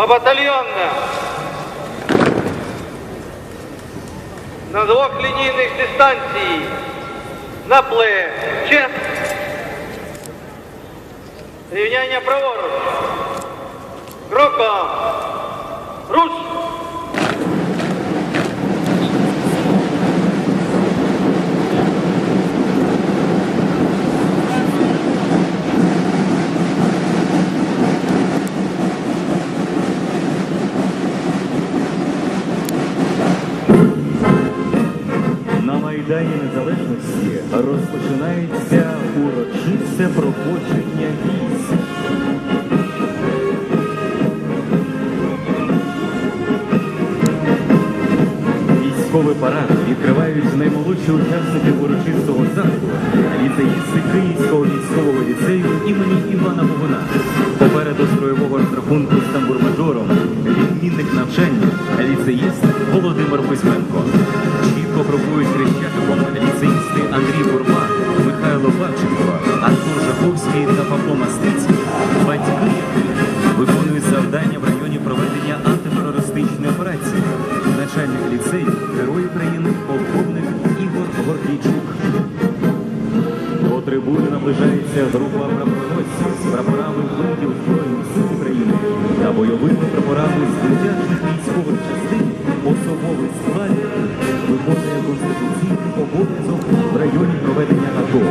Побатальйонно. На двох лінійних дистанцій. На плече. Рівняння праворуч. Кроком. Руш. На Незалежності розпочинається урочисте проходження парад відкривають наймолодші учасники урочистого заходу, ліцеїсти Київського військового ліцею імені Івана Богуна. Попереду строєвого розрахунку з тамбурмажором, відмінник навчання, ліцеїст Володимир Письменко. Чітко крокують хрещатиком ліцеїсти Андрій Бурба, Михайло Бабченко, Артур Жаховський наближається група прапороносців з прапорами видів Збройних сил України та бойовими прапорами з дитячих військових частин особовий склад виконує конституційний обов'язок в районі проведення АТО.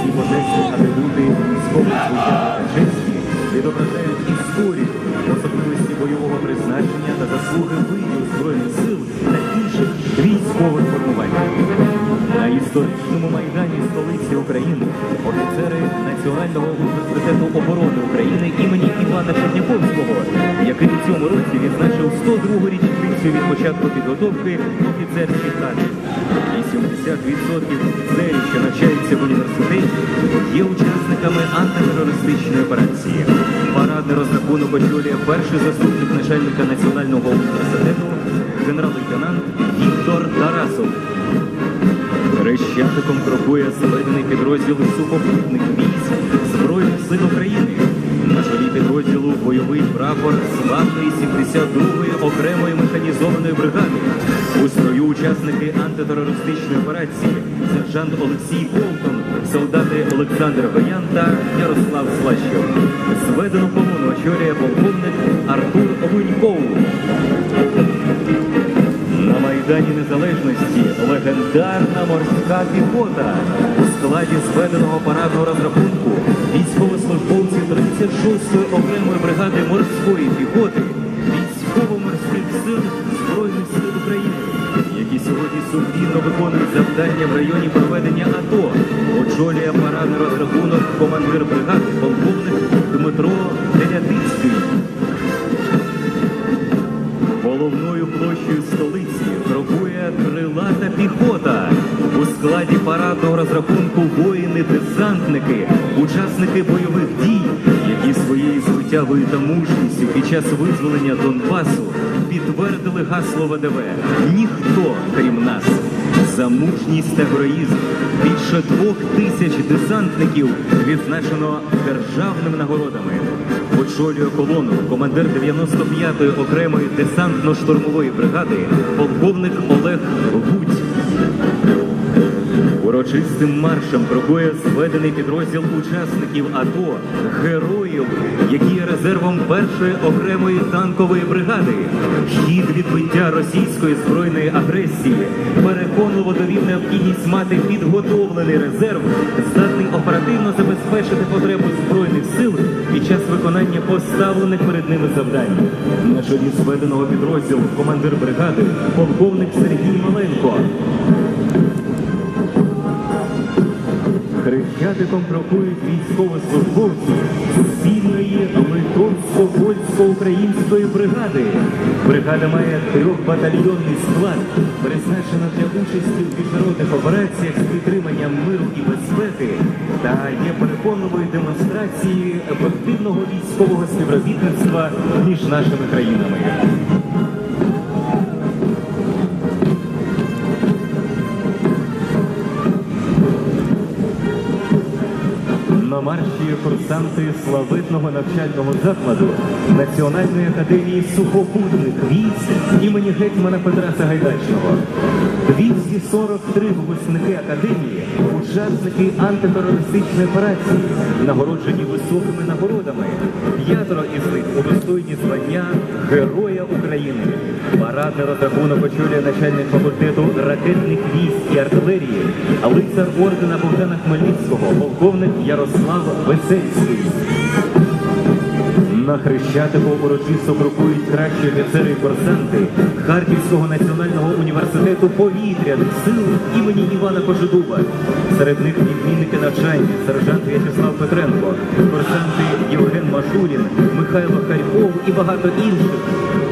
Ці почесні атрибути військових звичайних честі відображають історію, особливості бойового призначення та заслуги видів Збройних сил та інших військових формувань. На історичному майдані столиці України офіцери Національного університету оборони України імені Івана Черняковського, який у цьому році відзначив 102-го річницю від початку підготовки офіцерських кадрів. 80% офіцерів, що навчаються в університеті, є учасниками антитерористичної операції. Парадний розрахунок очолює перший заступник начальника Національного університету генерал-лейтенант Віктор Тарасов. Хрещатиком крокує зведений підрозділ сухопутних військ Збройних сил України. На чолі підрозділу бойовий прапор славної 72-ї окремої механізованої бригади. У строю учасники антитерористичної операції сержант Олексій Болтон, солдати Олександр Гоян та Ярослав Слащев. Зведену колону очолює полковник Артур Луньков. Майдані Незалежності легендарна морська піхота у складі зведеного парадного розрахунку військовослужбовці 36-ї окремої бригади морської піхоти військово-морських сил Збройних сил України, які сьогодні сумлінно виконують завдання в районі проведення АТО, очолює парадний розрахунок командир бригади полковник Дмитро Телятицький. Головною площею столиці піхота. У складі парадного розрахунку воїни-десантники, учасники бойових дій, які своєю звитявою та мужністю під час визволення Донбасу підтвердили гасло ВДВ Ніхто крім нас. За мужність та героїзм більше двох тисяч десантників відзначено державними нагородами. Очолює колону командир 95-ї окремої десантно-штурмової бригади полковник Олег Гудь. Урочистим маршем крокує зведений підрозділ учасників АТО, героїв, які є резервом першої окремої танкової бригади. Хід відбиття російської збройної агресії переконливо довів необхідність мати підготовлений резерв, здатний оперативно забезпечити потребу збройних сил під час виконання поставлених перед ними завдань. На чолі зведеного підрозділу командир бригади полковник Сергій Маленко. Хрещатиком крокують військовослужбовці спільної литовсько-польсько-української бригади. Бригада має трьохбатальйонний склад, призначена для участі в міжнародних операціях з підтримання миру і безпеки та є переконливою демонстрацією ефективного військового співробітництва між нашими країнами. Марші курсанти славетного навчального закладу Національної академії сухопутних військ імені гетьмана Петра Сагайдачного. 243 випускники академії, учасники антитерористичної операції, нагороджені високими нагородами. П'ятеро із них удостоєні звання Героя України. Парадний розрахунок очолює начальник факультету ракетних військ і артилерії, лицар ордена Богдана Хмельницького, полковник Ярослав Весельський. На Хрещатику урочисто крокують кращі офіцери і курсанти Харківського національного університету повітряних сил імені Івана Кожедуба. Серед них відмінники навчання, сержант В'ячеслав Петренко, курсанти Євген Машурін, Михайло Харьков і багато інших.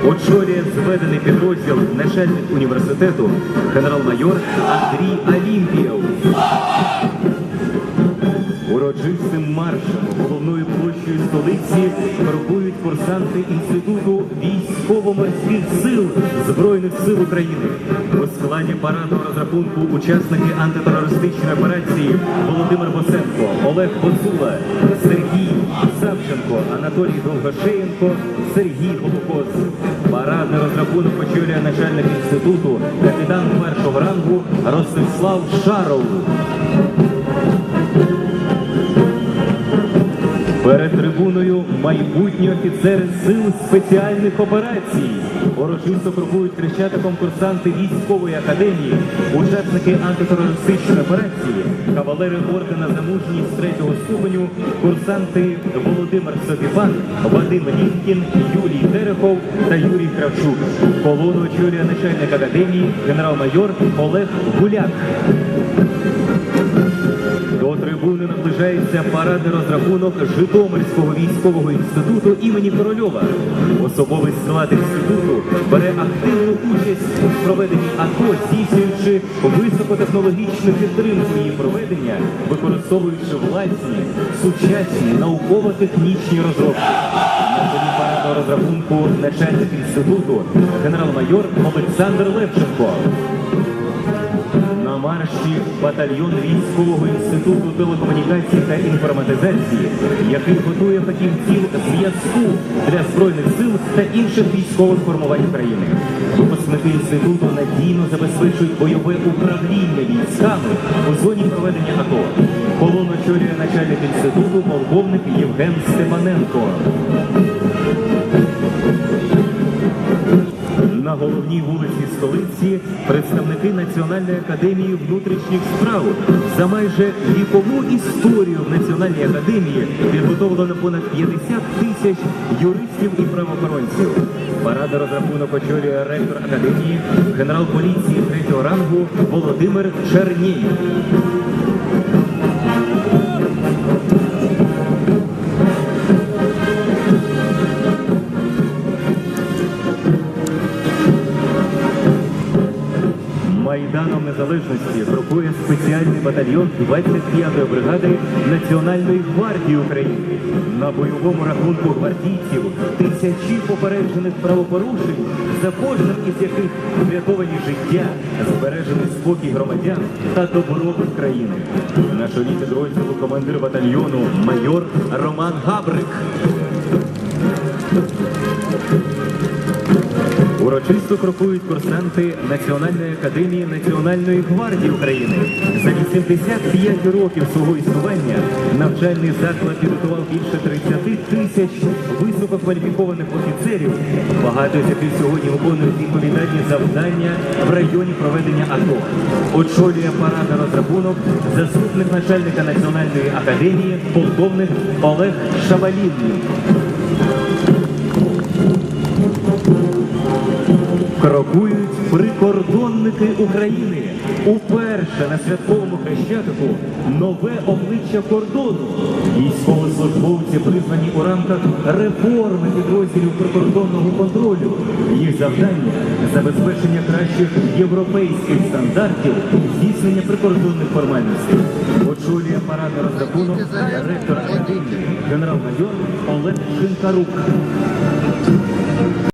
Очолює зведений підрозділ начальник університету генерал-майор Андрій Алімпієв. Урочистим маршем головною площею столиці крокують курсанти Інституту військово-морських сил Збройних сил України. У складі парадного розрахунку учасники антитерористичної операції Володимир Босенко, Олег Боцула, Сергій Савченко, Анатолій Довгошеєнко, Сергій Голокоз. Парадний розрахунок очолює начальник інституту, капітан першого рангу Ростислав Шаров. Перед трибуною майбутні офіцери сил спеціальних операцій. Урочисто крокують хрещатиком курсанти військової академії, учасники антитерористичної операції, кавалери ордена за мужність третього ступеню, курсанти Володимир Собіпан, Вадим Літкін, Юрій Терехов та Юрій Кравчук. Колону очолює начальник академії, генерал-майор Олег Гуляк. Трибуни наближається парадний розрахунок Житомирського військового інституту імені Корольова. Особовий склад інституту бере активну участь у проведенні АТО, здійснюючи високотехнологічну підтримку її проведення, використовуючи власні сучасні науково-технічні розробки. Парадного розрахунку начальник інституту генерал-майор Олександр Левченко. Марші батальйон військового інституту телекомунікації та інформатизації, який готує фахівців зв'язку для збройних сил та інших військових формувань України. Випускники інституту надійно забезпечують бойове управління військами у зоні проведення АТО. Колону очолює начальник інституту полковник Євген Степаненко. Головній вулиці столиці представники Національної академії внутрішніх справ за майже вікову історію в Національній академії підготовлено понад 50 тисяч юристів і правоохоронців. Парада розрахунок очолює ректор академії, генерал поліції третього рангу Володимир Чернєєв. Майданом Незалежності крокує спеціальний батальйон 25-ї бригади Національної гвардії України. На бойовому рахунку гвардійців тисячі попереджених правопорушень, за кожним із яких врятовані життя, збережений спокій громадян та добробут країни. На чолі підрозділу командир батальйону майор Роман Габрик. Урочисто крокують курсанти Національної академії Національної гвардії України. За 85 років свого існування навчальний заклад підготував більше 30 тисяч висококваліфікованих офіцерів, багато з яких сьогодні виконують відповідальні завдання в районі проведення АТО. Очолює парадний розрахунок заступник начальника Національної академії, полковник Олег Шавалін. Крокують прикордонники України. Уперше на святковому хрещатику нове обличчя кордону. Військовослужбовці призвані у рамках реформи підрозділів прикордонного контролю. Їх завдання забезпечення кращих європейських стандартів здійснення прикордонних формальностей. Очолює парадний розрахунок ректор академії генерал-майор Олег Шинкарук.